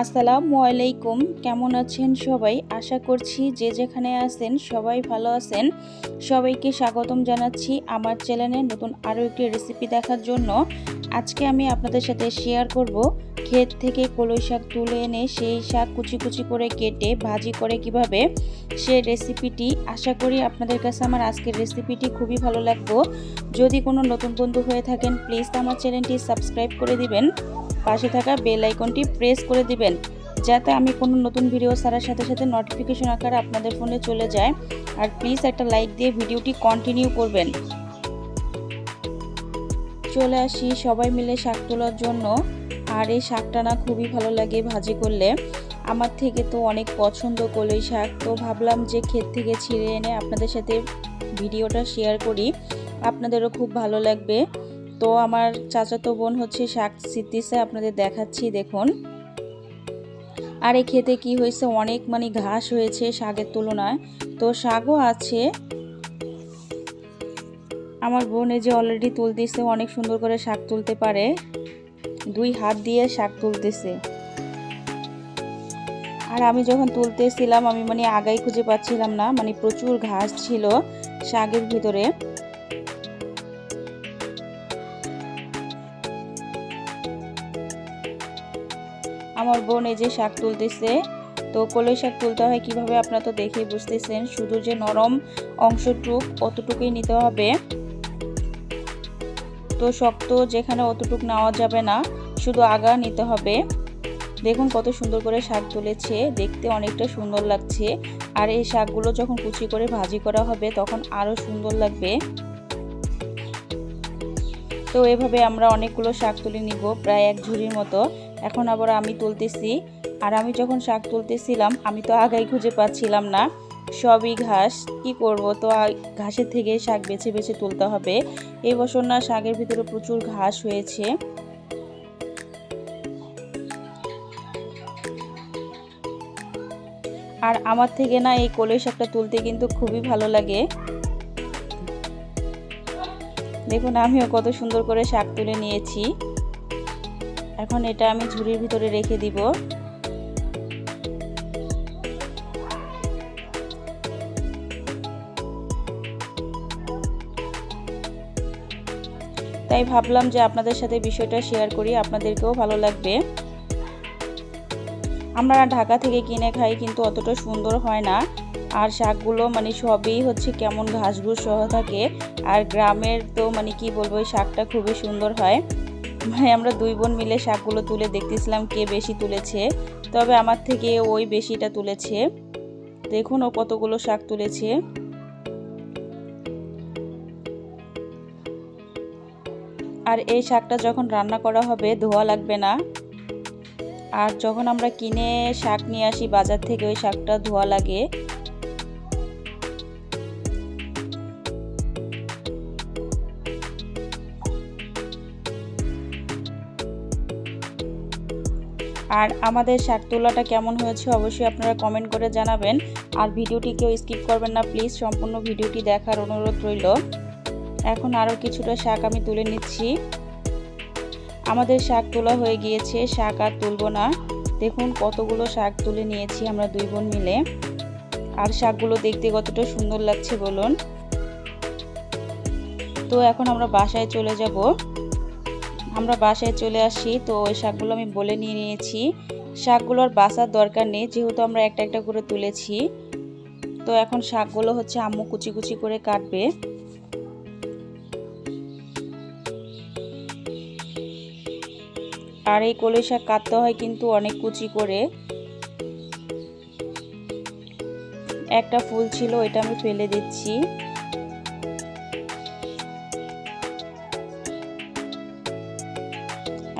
আসসালামু আলাইকুম। কেমন আছেন সবাই? আশা করছি যে যেখানে আছেন সবাই ভালো আছেন। সবাইকে স্বাগতম জানাচ্ছি আমার চ্যানেলে নতুন আরও একটি রেসিপি দেখার জন্য। আজকে আমি আপনাদের সাথে শেয়ার করব ক্ষেত থেকে কলই শাক তুলে এনে সেই শাক কুচি কুচি করে কেটে, ভাজি করে কীভাবে সেই রেসিপিটি আশা করি আপনাদের কাছে আমার আজকের রেসিপিটি খুবই ভালো লাগবে। যদি কোনো নতুন বন্ধু হয়ে থাকেন প্লিজ আমার চ্যানেলটি সাবস্ক্রাইব করে দিবেন। পাশে থাকা বেল আইকনটি প্রেস করে দিবেন, যাতে আমি কোনো নতুন ভিডিও ছাড়ার সাথে সাথে নোটিফিকেশন আকারে আপনাদের ফোনে চলে যায়। আর প্লিজ একটা লাইক দিয়ে ভিডিওটি কন্টিনিউ করবেন। চলে আসি সবাই মিলে শাক তোলার জন্য। আর এই শাকটা না খুবই ভালো লাগে ভাজি করলে। আমার থেকে তো অনেক পছন্দ কলই শাক। তো ভাবলাম যে ক্ষেত থেকে ছিঁড়ে এনে আপনাদের সাথে ভিডিওটা শেয়ার করি। আপনাদেরও খুব ভালো লাগবে। তো আমার চাচাতো বোন হচ্ছে শাক সিদ্দিসে আপনাদের দেখাচ্ছি, দেখুন। আর এই খেতে কি হয়েছে? অনেক মানে ঘাস হয়েছে শাকের তুলনায়। তো শাকও আছে। আমার বোন যে অলরেডি তুলতেছে অনেক সুন্দর করে শাক তুলতে পারে। দুই হাত দিয়ে শাক তুলতেছে। আর আমি যখন তুলতেছিলাম, আমি মানে আগাই খুঁজে পাচ্ছিলাম না মানে প্রচুর ঘাস ছিল শাকের ভিতরে। আমার বোন এই যে শাক তুলতেছে, তো কলই শাক তুলতে হয় কীভাবে আপনারা তো দেখে বুঝতেছেন, শুধু যে নরম অংশটুক অতটুকুই নিতে হবে। তো শক্ত যেখানে অতটুক নেওয়া যাবে না, শুধু আগা নিতে হবে। দেখুন কত সুন্দর করে শাক তুলেছে, দেখতে অনেকটা সুন্দর লাগছে। আর এই শাকগুলো যখন কুচি করে ভাজি করা হবে, তখন আরও সুন্দর লাগবে। তো এভাবে আমরা অনেকগুলো শাক তুলে নিব, প্রায় এক ঝুড়ির মতো। এখন আবার আমি তুলতেছি। আর আমি যখন শাক তুলতেছিলাম, আমি তো আগাই খুঁজে পাচ্ছিলাম না। সবই ঘাস, কি করব? তো ঘাসের থেকে শাক বেছে বেছে তুলতে হবে। এই বছর না শাকের ভিতরে প্রচুর ঘাস হয়েছে। আর আমার থেকে না এই কলের শাকটা তুলতে কিন্তু খুবই ভালো লাগে। দেখুন, আমিও কত সুন্দর করে শাক তুলে নিয়েছি। এখন এটা আমি ঝুড়ির ভিতরে রেখে দিব। তাই ভাবলাম যে আপনাদের সাথে বিষয়টা শেয়ার করি, আপনাদেরকেও ভালো লাগবে। আমরা ঢাকা থেকে কিনে খাই কিন্তু অতটা সুন্দর হয় না। আর শাকগুলো মানে সবই হচ্ছে কেমন ঘাস ঘুষ সহ থাকে। আর গ্রামের তো মানে কি বলব শাকটা খুবই সুন্দর হয়। মানে আমরা দুই বোন মিলে শাকগুলো তুলে দেখতেছিলাম কে বেশি তুলেছে। তবে আমার থেকে ওই বেশিটা তুলেছে। দেখুন ও কতগুলো শাক তুলেছে। আর এই শাকটা যখন রান্না করা হবে, ধোয়া লাগবে না। আর যখন আমরা কিনে শাক নিয়ে আসি বাজার থেকে, ওই শাকটা ধোয়া লাগে। আর আমাদের শাক তোলাটা কেমন হয়েছে অবশ্যই আপনারা কমেন্ট করে জানাবেন। আর ভিডিওটি কেউ স্কিপ করবেন না প্লিজ সম্পূর্ণ ভিডিওটি দেখার অনুরোধ রইল। এখন আরও কিছুটা শাক আমি তুলে নিচ্ছি। আমাদের শাক তোলা হয়ে গিয়েছে, শাক আর তুলবো না। দেখুন কতগুলো শাক তুলে নিয়েছি আমরা দুই বোন মিলে। আর শাকগুলো দেখতে কতটা সুন্দর লাগছে বলুন। তো এখন আমরা বাসায় চলে যাব। আমরা বাসায় চলে আসি, তো ওই শাকগুলো আমি বলে নিয়ে নিয়েছি। শাকগুলোর বাসার দরকার নেই, যেহেতু আমরা একটা একটা করে তুলেছি। তো এখন শাকগুলো হচ্ছে আম্মু কুচি কুচি করে কাটবে। আর এই কলই শাক কাটতে হয় কিন্তু অনেক কুচি করে। একটা ফুল ছিল এটা আমি ফেলে দিচ্ছি।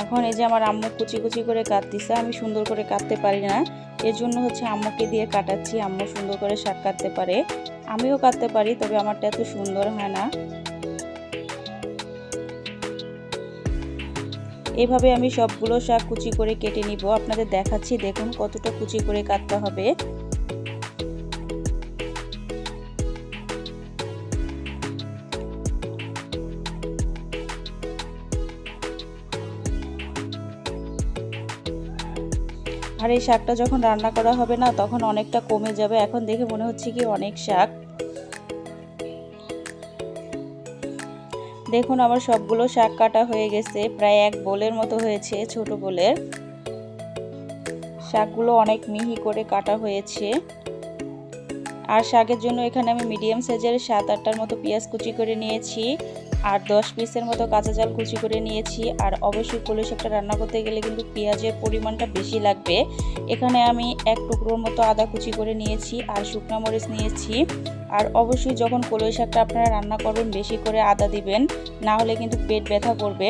এখন এই যে আমার আম্মু কুচি কুচি করে কাটতেছে, আমি সুন্দর করে কাটতে পারি না। এর জন্য হচ্ছে আম্মুকে দিয়ে কাটাচ্ছি, আম্মু সুন্দর করে শাক কাটতে পারে। আমিও কাটতে পারি, তবে আমারটা এত সুন্দর হয় না। এভাবে আমি সবগুলো শাক কুচি করে কেটে নিব। আপনাদের দেখাচ্ছি, দেখুন কতটা কুচি করে কাটতে হবে। আর এই শাকটা যখন রান্না করা হবে না, তখন অনেকটা কমে যাবে। এখন দেখে মনে হচ্ছে কি অনেক শাক। দেখুন আমার সবগুলো শাক কাটা হয়ে গেছে, প্রায় এক বোলের মতো হয়েছে ছোট বোলের। শাকগুলো অনেক মিহি করে কাটা হয়েছে। আর শাকের জন্য এখানে আমি মিডিয়াম সাইজের সাত আটটার মতো পেঁয়াজ কুচি করে নিয়েছি আর দশ পিসের মতো কাঁচা জাল কুচি করে নিয়েছি। আর অবশ্যই কলই শাকটা রান্না করতে গেলে কিন্তু পেঁয়াজের পরিমাণটা বেশি লাগবে। এখানে আমি এক টুকরোর মতো আদা কুচি করে নিয়েছি আর শুকনো মরিচ নিয়েছি। আর অবশ্যই যখন কলই শাকটা আপনারা রান্না করবেন, বেশি করে আদা দিবেন, না হলে কিন্তু পেট ব্যথা করবে।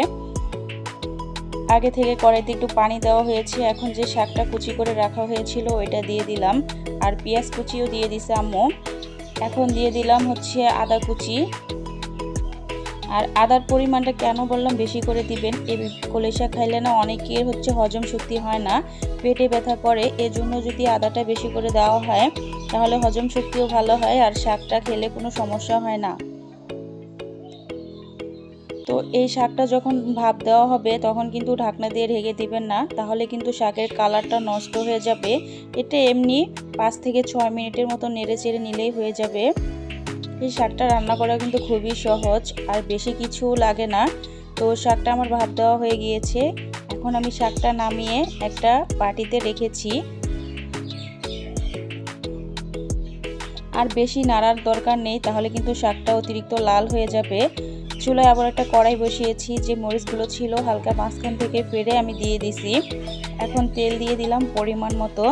আগে থেকে কড়াইতে একটু পানি দেওয়া হয়েছে, এখন যে শাকটা কুচি করে রাখা হয়েছিল ওইটা দিয়ে দিলাম। আর পেঁয়াজ কুচিও দিয়ে দিছে আম্মু। এখন দিয়ে দিলাম হচ্ছে আদা কুচি। আর আদার পরিমাণটা কেন বললাম বেশি করে দিবেন? এই কলেসা খাইলে না অনেকের হচ্ছে হজম শক্তি হয় না, পেটে ব্যথা করে। এজন্য যদি আদাটা বেশি করে দেওয়া হয়, তাহলে হজম শক্তিও ভালো হয় আর শাকটা খেলে কোনো সমস্যা হয় না। তো এই শাকটা যখন ভাপ দেওয়া হবে, তখন কিন্তু ঢাকনা দিয়ে ঢেকে দিবেন না। তাহলে কিন্তু শাকের কালারটা নষ্ট হয়ে যাবে। এটা এমনি পাঁচ থেকে ছয় মিনিটের মতো নেড়ে চেড়ে নিলেই হয়ে যাবে। এই শাকটা রান্না করা কিন্তু খুবই সহজ, আর বেশি কিছু লাগে না। তো শাকটা আমার ভাপ দেওয়া হয়ে গিয়েছে। এখন আমি শাকটা নামিয়ে একটা বাটিতে রেখেছি। আর বেশি নাড়ার দরকার নেই, তাহলে কিন্তু শাকটা অতিরিক্ত লাল হয়ে যাবে। চুলায় আবার একটা কড়াই বসিয়েছি, যে মরিচগুলো ছিল হালকা মাঝখান থেকে ফেরে আমি দিয়ে দিছি। এখন তেল দিয়ে দিলাম পরিমাণ মতো।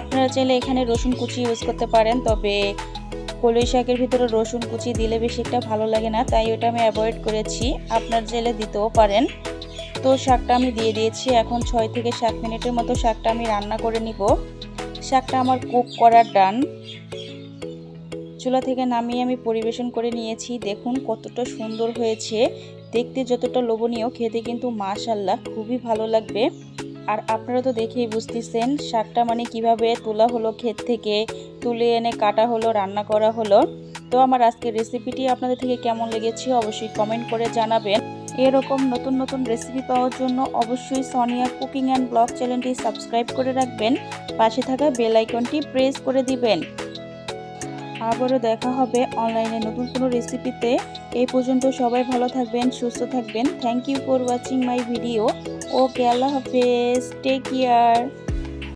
আপনারা চাইলে এখানে রসুন কুচি ইউজ করতে পারেন, তবে কলই শাকের ভিতরে রসুন কুচি দিলে বেশি একটা ভালো লাগে না, তাই ওটা আমি অ্যাভয়েড করেছি। আপনার জেলে দিতেও পারেন। তো শাকটা আমি দিয়ে দিয়েছি, এখন ছয় থেকে সাত মিনিটের মতো শাকটা আমি রান্না করে নিব। শাকটা আমার কুক করার ডান চুলা থেকে নামিয়ে আমি পরিবেশন করে নিয়েছি। দেখুন কতটা সুন্দর হয়েছে। দেখতে যতটা লোভনীয়, খেতে কিন্তু মাশাল্লাহ খুবই ভালো লাগবে। আর আপনারা তো দেখেই বুঝতেছেন শাকটা মানে কীভাবে তোলা হলো ক্ষেত থেকে, তুলে এনে কাটা হলো, রান্না করা হলো। তো আমার আজকের রেসিপিটি আপনাদের থেকে কেমন লেগেছে অবশ্যই কমেন্ট করে জানাবেন। এরকম নতুন নতুন রেসিপি পাওয়ার জন্য অবশ্যই সনিয়া কুকিং অ্যান্ড ব্লগ চ্যানেলটি সাবস্ক্রাইব করে রাখবেন। পাশে থাকা বেল আইকনটি প্রেস করে দিবেন। আবারও দেখা হবে অনলাইনে নতুন কোনো রেসিপিতে। এই পর্যন্ত সবাই ভালো থাকবেন, সুস্থ থাকবেন। Thank you for watching my video okay আল্লাহ হাফেজ। Take care